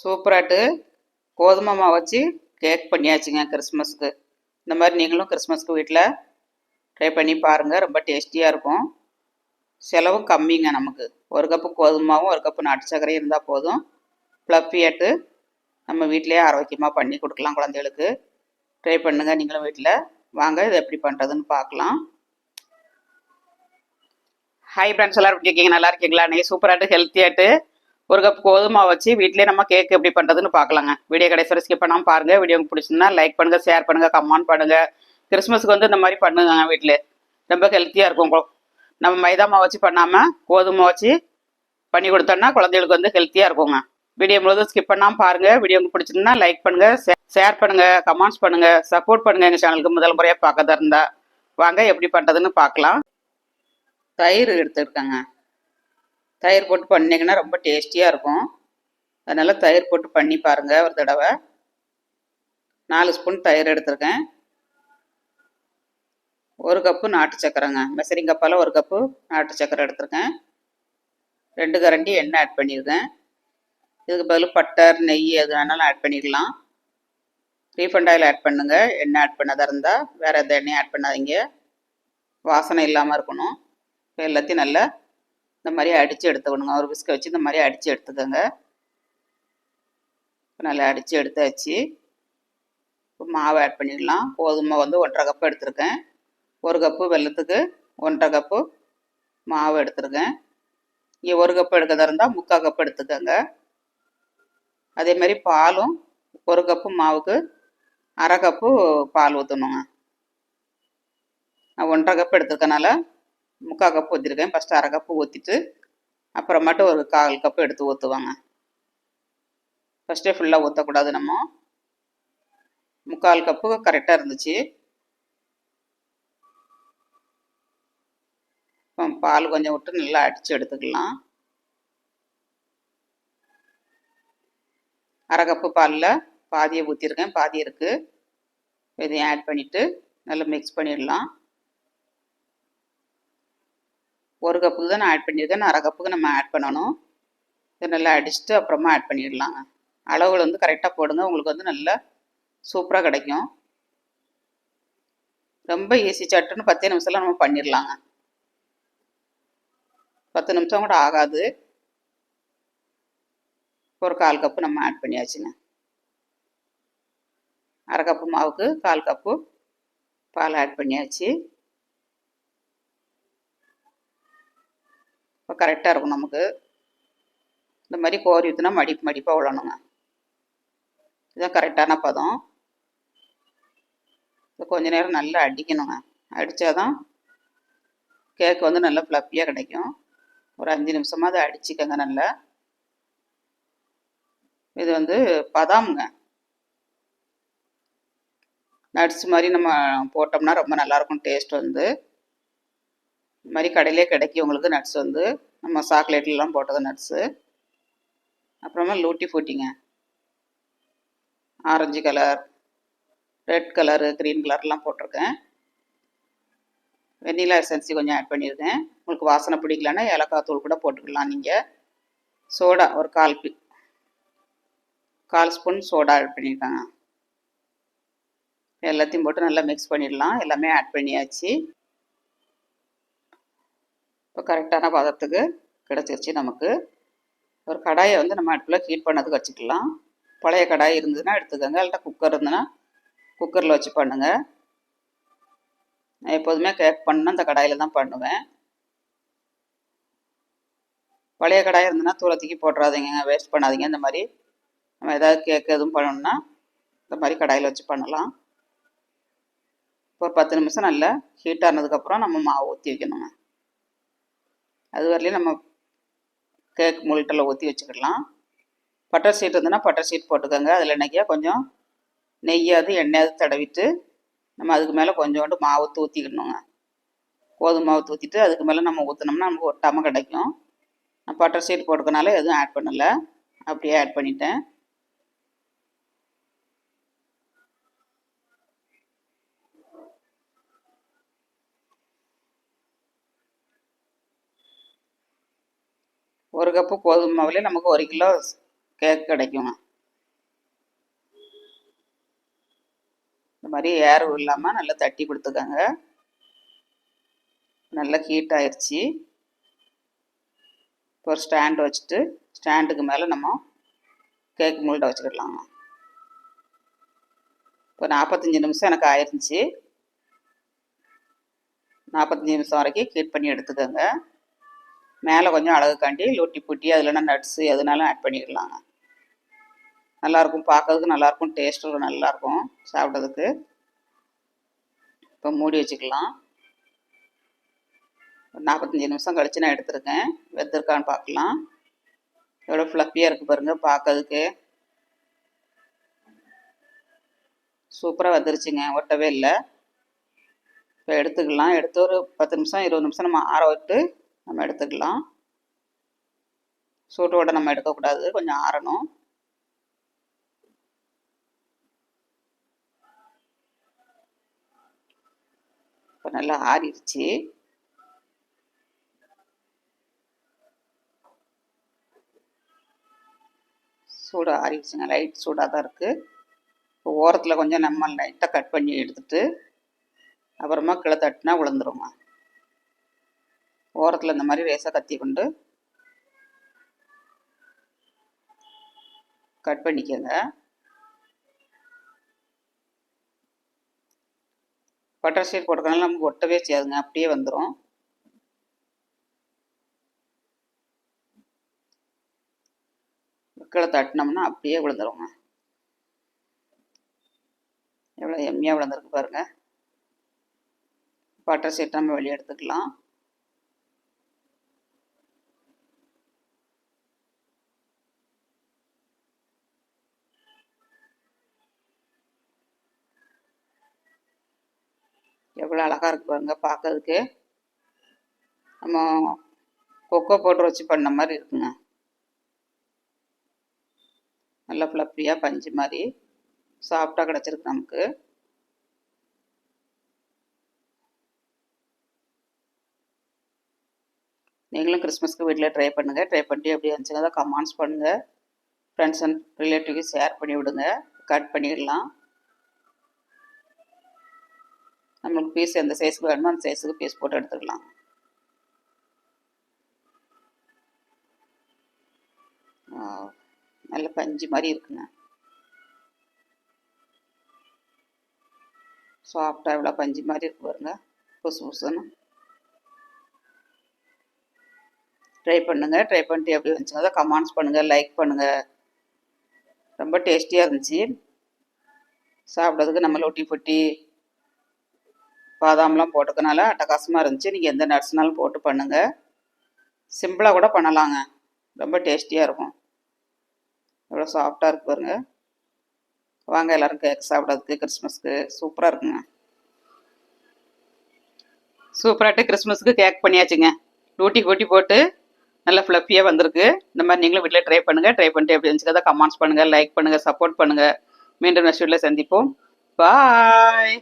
சூப்பராட்டு கோதுமை மாவு வச்சு கேக் பண்ணியாச்சுங்க கிறிஸ்மஸ்க்கு. இந்த மாதிரி நீங்களும் கிறிஸ்மஸ்க்கு வீட்டில் ட்ரை பண்ணி பாருங்கள் ரொம்ப டேஸ்டியாக இருக்கும். செலவும் கம்மிங்க நமக்கு. ஒரு கப்பு கோதுமாவும் ஒரு கப்பு நாட்டு சர்க்கரையும் இருந்தால் போதும். ப்ளஃபியாட்டு நம்ம வீட்டிலேயே ஆரோக்கியமாக பண்ணி கொடுக்கலாம் குழந்தைகளுக்கு. ட்ரை பண்ணுங்கள் நீங்களும் வீட்டில் வாங்க இது எப்படி பண்ணுறதுன்னு பார்க்கலாம் ஹாய் ஃப்ரெண்ட்ஸ் எல்லோரும் எப்படி இருக்கீங்க? நல்லா இருக்கீங்களா? நீங்கள் சூப்பராட்டு ஹெல்த்தியாட்டு ஒரு கப் கோதுமை வச்சு வீட்டிலே நம்ம கேக் எப்படி பண்ணுறதுன்னு பார்க்கலாங்க. வீடியோ கடைசி வரை ஸ்கிப் பண்ணாமல் பாருங்கள் வீடியோ பிடிச்சிருந்தா லைக் பண்ணுங்கள் ஷேர் பண்ணுங்கள் கமெண்ட் பண்ணுங்கள் கிறிஸ்மஸ்க்கு வந்து இந்த மாதிரி பண்ணுங்க வீட்டில் ரொம்ப ஹெல்த்தியாக இருக்கும் நம்ம மைதா மாவு வச்சு பண்ணாமல் கோதுமை வச்சு பண்ணி கொடுத்தோம்னா குழந்தைகளுக்கு வந்து ஹெல்த்தியாக இருக்குங்க. வீடியோ முழுவதும் ஸ்கிப் பண்ணாமல் பாருங்கள் வீடியோ உங்களுக்கு பிடிச்சிருந்தா லைக் பண்ணுங்கள் ஷேர் பண்ணுங்கள் கமெண்ட்ஸ் பண்ணுங்கள் சப்போர்ட் பண்ணுங்கள் எங்கள் சேனலுக்கு முதல் முறையாக பார்க்கறதா இருந்தா. வாங்க எப்படி பண்ணுறதுன்னு பார்க்கலாம். தயிர் எடுத்துருக்கேங்க. தயிர் போட்டு பண்ணிங்கன்னா ரொம்ப டேஸ்டியாக இருக்கும். அதனால் தயிர் போட்டு பண்ணி பாருங்கள் ஒரு தடவை. நாலு ஸ்பூன் தயிர் எடுத்திருக்கேன். ஒரு கப்பு நாட்டு சக்கரைங்க. மெசரிங் கப்பால் ஒரு கப்பு நாட்டு சக்கரை எடுத்திருக்கேன். ரெண்டு கரண்டி எண்ணெய் ஆட் பண்ணியிருக்கேன். இதுக்கு பதில் பட்டர் நெய் எது வேணாலும் ஆட் பண்ணிக்கலாம். ரீஃபண்ட் ஆயில் ஆட் பண்ணுங்கள் எண்ணெய் ஆட் பண்ணதாக இருந்தால் வேறு எந்த எண்ணெயும் ஆட் பண்ணாதீங்க. வாசனை இல்லாமல் இருக்கணும். இப்போ எல்லாத்தையும் நல்லா இந்த மாதிரி அடித்து எடுத்துக்கணுங்க. ஒரு விஸ்கை வச்சு இந்த மாதிரி அடித்து எடுத்துக்கோங்க. நல்லா அடித்து எடுத்தாச்சு. இப்போ மாவு ஆட் பண்ணிடலாம். கோதுமை வந்து ஒன்றரை கப்பு எடுத்திருக்கேன். ஒரு கப்பு வெல்லத்துக்கு ஒன்றரை கப்பு மாவு எடுத்திருக்கேன். இங்கே ஒரு கப்பு எடுக்கிறதா இருந்தால் முக்கால் கப்பு எடுத்துக்கோங்க. அதே மாதிரி பாலும் ஒரு கப்பு மாவுக்கு அரை கப்பு பால் ஊற்றணுங்க நான் ஒன்றரை கப்பு எடுத்துருக்கனால முக்கால் கப்பு ஊற்றிருக்கேன் ஃபஸ்ட்டு அரை கப்பு ஊற்றிட்டு அப்புறமேட்டு ஒரு கால் கப்பு எடுத்து ஊற்றுவாங்க ஃபஸ்ட்டே ஃபுல்லாக ஊற்றக்கூடாது நம்ம. முக்கால் கப்பு கரெக்டாக இருந்துச்சு. இப்போ பால் கொஞ்சம் விட்டு நல்லா அடித்து எடுத்துக்கலாம். அரை கப்பு பாலில் பாதியை ஊற்றிருக்கேன் பாதி இருக்குது இதையும் ஆட் பண்ணிவிட்டு நல்லா மிக்ஸ் பண்ணிடலாம். ஒரு கப்புக்கு தான் நான் ஆட் பண்ணியிருக்கேன். அரை கப்புக்கு நம்ம ஆட் பண்ணணும். இதை நல்லா அடிச்சுட்டு அப்புறமா ஆட் பண்ணிடலாம். அளவுகள் வந்து கரெக்டாக போடுங்க. உங்களுக்கு வந்து நல்லா சூப்பராக கிடைக்கும். ரொம்ப ஈஸி சட்டுன்னு பத்தே நிமிஷத்தில் நம்ம பண்ணிடலாங்க. பத்து நிமிஷம் கூட ஆகாது. ஒரு கால் கப்பு நம்ம ஆட் பண்ணியாச்சுங்க. அரை கப்பு மாவுக்கு கால் கப்பு பால் ஆட் பண்ணியாச்சு. இப்போ கரெக்டாக இருக்கும் நமக்கு. இந்த மாதிரி கோரி ஊற்றினா மடிப்பு மடிப்பாக விழணுங்க. இதுதான் கரெக்டான பதம். இது கொஞ்ச நேரம் நல்லா அடிக்கணுங்க. அடித்தா தான் கேக் வந்து நல்லா ஃப்ளப்பியாக கிடைக்கும். ஒரு அஞ்சு நிமிஷமாக அதை அடிச்சுக்கங்க நல்லா. இது வந்து பதாமுங்க. நட்ஸ் மாதிரி நம்ம போட்டோம்னா ரொம்ப நல்லாயிருக்கும் டேஸ்ட் வந்து. இது மாதிரி கடையிலே கிடைக்கும் உங்களுக்கு நட்ஸ் வந்து நம்ம சாக்லேட்லாம் போட்டது நட்ஸு அப்புறமா லூட்டி ஃபூட்டிங்க orange colour red colour green கலர்லாம் போட்டிருக்கேன். வெண்ணிலா எசன்சி கொஞ்சம் ஆட் பண்ணியிருக்கேன். உங்களுக்கு வாசனை பிடிக்கலன்னா ஏலக்காய் தூள் கூட போட்டுக்கலாம் நீங்கள் சோடா ஒரு கால் பி கால் ஸ்பூன் சோடா ஆட் பண்ணியிருக்காங்க. எல்லாத்தையும் போட்டு நல்லா மிக்ஸ் பண்ணிடலாம். எல்லாமே ஆட் பண்ணியாச்சு. இப்போ கரெக்டான பதத்துக்கு கிடச்சிருச்சு நமக்கு ஒரு கடாயை வந்து நம்ம அடுப்பில் ஹீட் பண்ணதுக்கு வச்சுக்கலாம். பழைய கடாய் இருந்ததுன்னா எடுத்துக்கோங்க. இல்லாட்டா குக்கர் இருந்ததுன்னா குக்கரில் வச்சு பண்ணுங்கள் நான் எப்போதுமே கேக் பண்ணால் அந்த கடாயில் தான் பண்ணுவேன். பழைய கடாய் இருந்ததுன்னா தூரத்துக்கு போட்டுறாதீங்க வேஸ்ட் பண்ணாதீங்க. இந்த மாதிரி நம்ம ஏதாவது கேக் எதுவும் பண்ணணும்னா இந்த மாதிரி கடாயில் வச்சு பண்ணலாம். ஒரு பத்து நிமிஷம் நல்லா ஹீட் ஆனதுக்கப்புறம் நம்ம மாவு ஊற்றி வைக்கணுங்க. அது வரலையும் நம்ம கேக் முள்கிட்டல ஊற்றி வச்சுக்கிடலாம். பட்டர் சீட் இருந்ததுன்னா பட்டர் சீட் போட்டுக்கோங்க. அதில் என்னைக்கியா கொஞ்சம் நெய்யாவது எண்ணெயாவது தடவிட்டு நம்ம அதுக்கு மேலே கொஞ்சோண்டு மாவு தூத்திக்கணுங்க. கோதுமை மாவு ஊற்றிட்டு அதுக்கு மேலே நம்ம ஊற்றினோம்னா நமக்கு ஒட்டாமல் கிடைக்கும். நான் பட்டர் சீட் போட்டுக்கனால எதுவும் ஆட் பண்ணலை. அப்படியே ஆட் பண்ணிட்டேன். ஒரு கப்பு கோதுமை மாவில் நமக்கு ஒரு கிலோ கேக் கிடைக்குங்க இந்த மாதிரி ஏரவு இல்லாமல் நல்லா தட்டி கொடுத்துக்கோங்க. நல்லா ஹீட் ஆயிடுச்சு இப்போ ஒரு ஸ்டாண்டு வச்சுட்டு ஸ்டாண்டுக்கு மேலே நம்ம கேக் மூட்டை வச்சுக்கிடலாங்க. இப்போ நாற்பத்தஞ்சு நிமிஷம் எனக்கு ஆயிருந்துச்சு. நாற்பத்தஞ்சு நிமிஷம் வரைக்கும் ஹீட் பண்ணி எடுத்துக்கோங்க. மேலே கொஞ்சம் அழகுக்காண்டி லொட்டி புட்டி அதில் நட்ஸு எதுனாலும் ஆட் பண்ணிடலாங்க. நல்லாயிருக்கும் பார்க்கறதுக்கு நல்லாயிருக்கும் டேஸ்ட்டும் நல்லாயிருக்கும் சாப்பிட்றதுக்கு. இப்போ மூடி வச்சுக்கலாம். ஒரு நாற்பத்தஞ்சு நிமிஷம் கழிச்சு நான் எடுத்துருக்கேன். வெந்திருக்கான்னு பார்க்கலாம் எவ்வளோ ஃப்ளப்பியாக இருக்குது பாருங்கள் பார்க்கறதுக்கு சூப்பராக வந்துருச்சுங்க ஒட்டவே இல்லை. இப்போ எடுத்துக்கலாம். எடுத்து ஒரு பத்து நிமிஷம் இருபது நிமிஷம் நம்ம ஆற விட்டு நம்ம எடுத்துக்கலாம். சூட்டோட நம்ம எடுக்கக்கூடாது கொஞ்சம் ஆறணும். இப்போ நல்லா ஆறிடுச்சு. சூடு ஆறிடுச்சுங்க லைட் சூடாக தான் இருக்குது இப்போ ஓரத்தில் கொஞ்சம் நம்ம லைட்டாக கட் பண்ணி எடுத்துட்டு அப்புறமா கீழே தட்டினா விழுந்துருங்க ஓரத்தில் இந்த மாதிரி ரேசாக கத்தி கொண்டு கட் பண்ணிக்கோங்க. பட்டர் ஷீட் போட்டுக்கனால நமக்கு ஒட்டவே செய்யாதுங்க அப்படியே வந்துடும் கீழே தட்டினோம்னா அப்படியே விழுந்துருங்க. எவ்வளோ எம்மியாக விழுந்துருக்கு பாருங்க. பட்டர் ஷீட் நம்ம வெளியே எடுத்துக்கலாம். எவ்வளோ அழகாக இருக்கு பாருங்க பார்க்கறதுக்கு. நம்ம கொக்கோ பவுடர் வச்சு பண்ண மாதிரி இருக்குங்க. நல்லா ஃப்ளப்பியாக பஞ்சு மாதிரி சாஃப்டாக கிடச்சிருக்கு நமக்கு. நீங்களும் கிறிஸ்மஸ்க்கு வீட்டில் ட்ரை பண்ணுங்கள் ட்ரை பண்ணிட்டு எப்படி இருந்துச்சுங்க அதை கமெண்ட்ஸ் பண்ணுங்கள் ஃப்ரெண்ட்ஸ் அண்ட் ரிலேட்டிவ்க்கு ஷேர் பண்ணி விடுங்க கட் பண்ணிடலாம். நம்மளுக்கு பீஸ் எந்த சைஸுக்கு வேணுமோ அந்த சைஸுக்கு பீஸ் போட்டு எடுத்துக்கலாம். நல்ல பஞ்சு மாதிரி இருக்குங்க சாஃப்டாக இவ்வளோ பஞ்சு மாதிரி இருக்கு பாருங்க. புசு புசுன்னு ட்ரை பண்ணுங்கள் ட்ரை பண்ணிட்டு எப்படி இருந்துச்சுங்க அதை கமெண்ட்ஸ் பண்ணுங்கள் லைக் பண்ணுங்கள் ரொம்ப டேஸ்டியாக இருந்துச்சு. சாப்பிட்றதுக்கு நம்ம லொட்டி பொட்டி பாதாம்லாம் போட்டுக்கனால அட்டகாசமாக இருந்துச்சு. நீங்கள் எந்த நட்ஸ்னாலும் போட்டு பண்ணுங்கள் சிம்பிளாக கூட பண்ணலாங்க. ரொம்ப டேஸ்டியாக இருக்கும். எவ்வளோ சாஃப்டாக இருக்கு பாருங்க. வாங்க எல்லோரும் கேக் சாப்பிட்றதுக்கு கிறிஸ்மஸ்க்கு. சூப்பராக இருக்குங்க. சூப்பராகிட்டு கிறிஸ்மஸ்க்கு கேக் பண்ணியாச்சுங்க. டூட்டி கூட்டி போட்டு நல்லா ஃப்ளப்பியாக வந்திருக்கு. இந்த மாதிரி நீங்களும் வீட்டில் ட்ரை பண்ணுங்கள் ட்ரை பண்ணிட்டு எப்படி இருந்துச்சு கமெண்ட்ஸ் பண்ணுங்கள் லைக் பண்ணுங்கள் சப்போர்ட் பண்ணுங்கள் மீண்டும் நெக்ஸ்ட் வீட்டில் சந்திப்போம். பாய்